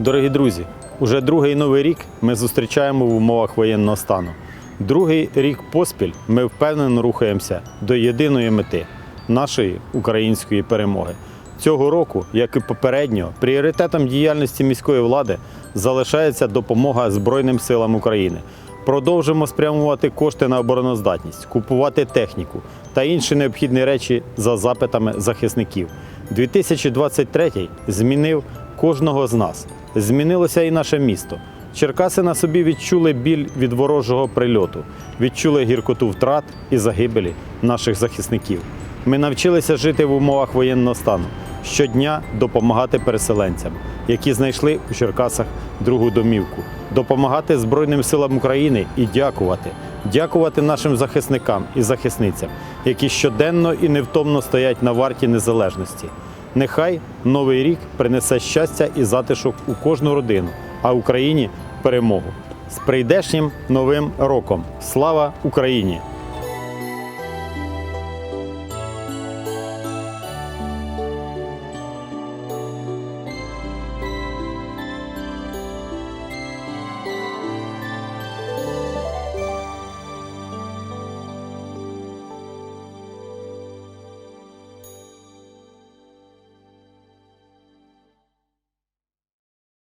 Дорогі друзі, уже другий новий рік ми зустрічаємо в умовах воєнного стану. Другий рік поспіль ми впевнено рухаємося до єдиної мети нашої української перемоги. Цього року, як і попереднього, пріоритетом діяльності міської влади залишається допомога Збройним силам України. Продовжимо спрямувати кошти на обороноздатність, купувати техніку та інші необхідні речі за запитами захисників. 2023 змінив кожного з нас. Змінилося і наше місто. Черкаси на собі відчули біль від ворожого прильоту, відчули гіркоту втрат і загибелі наших захисників. Ми навчилися жити в умовах воєнного стану, щодня допомагати переселенцям, які знайшли у Черкасах другу домівку, допомагати Збройним силам України і дякувати, дякувати нашим захисникам і захисницям, які щоденно і невтомно стоять на варті незалежності. Нехай новий рік принесе щастя і затишок у кожну родину, а Україні перемогу. З прийдешнім новим роком! Слава Україні!